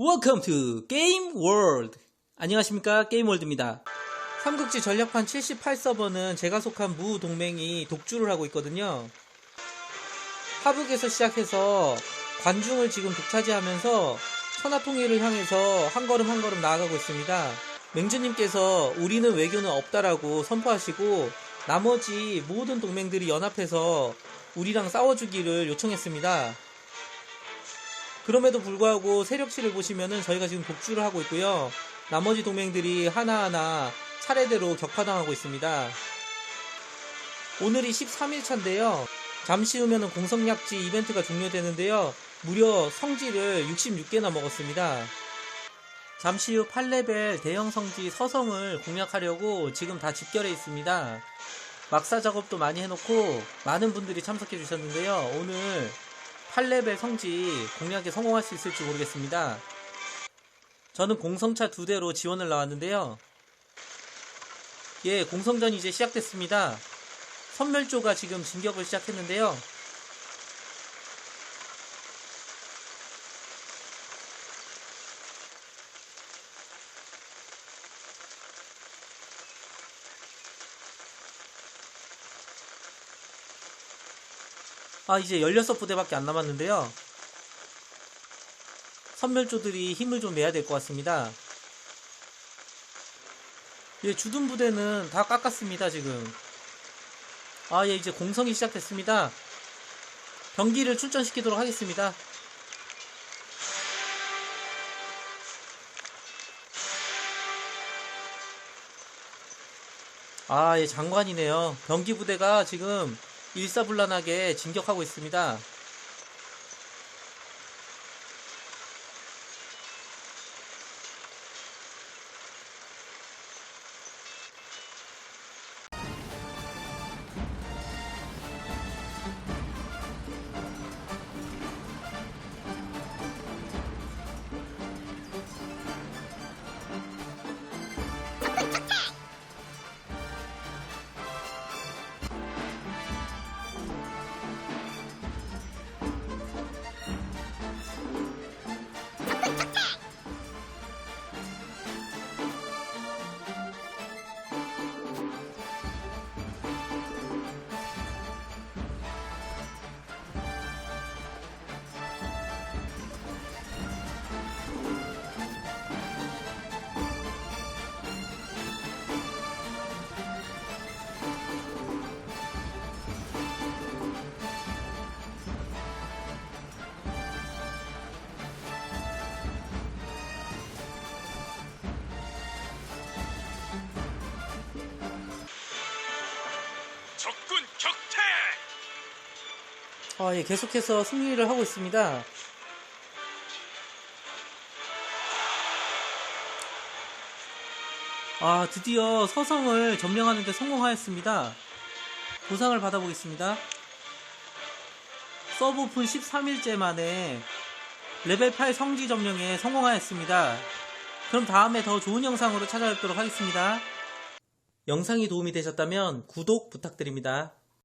Welcome to Game World. 안녕하십니까 게임월드입니다. 삼국지 전략판 78서버는 제가 속한 무 동맹이 독주를 하고 있거든요. 하북에서 시작해서 관중을 지금 독차지하면서 천하통일을 향해서 한 걸음 한 걸음 나아가고 있습니다. 맹주님께서 우리는 외교는 없다라고 선포하시고 나머지 모든 동맹들이 연합해서 우리랑 싸워주기를 요청했습니다. 그럼에도 불구하고 세력치를 보시면은 저희가 지금 독주를 하고 있고요. 나머지 동맹들이 하나하나 차례대로 격파당하고 있습니다. 오늘이 13일차인데요. 잠시 후면은 공성약지 이벤트가 종료되는데요. 무려 성지를 66개나 먹었습니다. 잠시 후 8레벨 대형 성지 서성을 공략하려고 지금 다 집결해 있습니다. 막사 작업도 많이 해놓고 많은 분들이 참석해 주셨는데요. 오늘 8레벨 성지 공략에 성공할 수 있을지 모르겠습니다. 저는 공성차 두 대로 지원을 나왔는데요. 예, 공성전이 이제 시작됐습니다. 선멸조가 지금 진격을 시작했는데요. 아, 이제 16부대밖에 안 남았는데요. 선멸조들이 힘을 좀 내야 될 것 같습니다. 예, 주둔 부대는 다 깎았습니다, 지금. 아, 예, 이제 공성이 시작됐습니다. 병기를 출전시키도록 하겠습니다. 아, 예, 장관이네요. 병기 부대가 지금 일사불란하게 진격하고 있습니다. 아, 예, 계속해서 승리를 하고 있습니다. 아, 드디어 서성을 점령하는 데 성공하였습니다. 보상을 받아보겠습니다. 서브 오픈 13일째 만에 레벨 8 성지 점령에 성공하였습니다. 그럼 다음에 더 좋은 영상으로 찾아뵙도록 하겠습니다. 영상이 도움이 되셨다면 구독 부탁드립니다.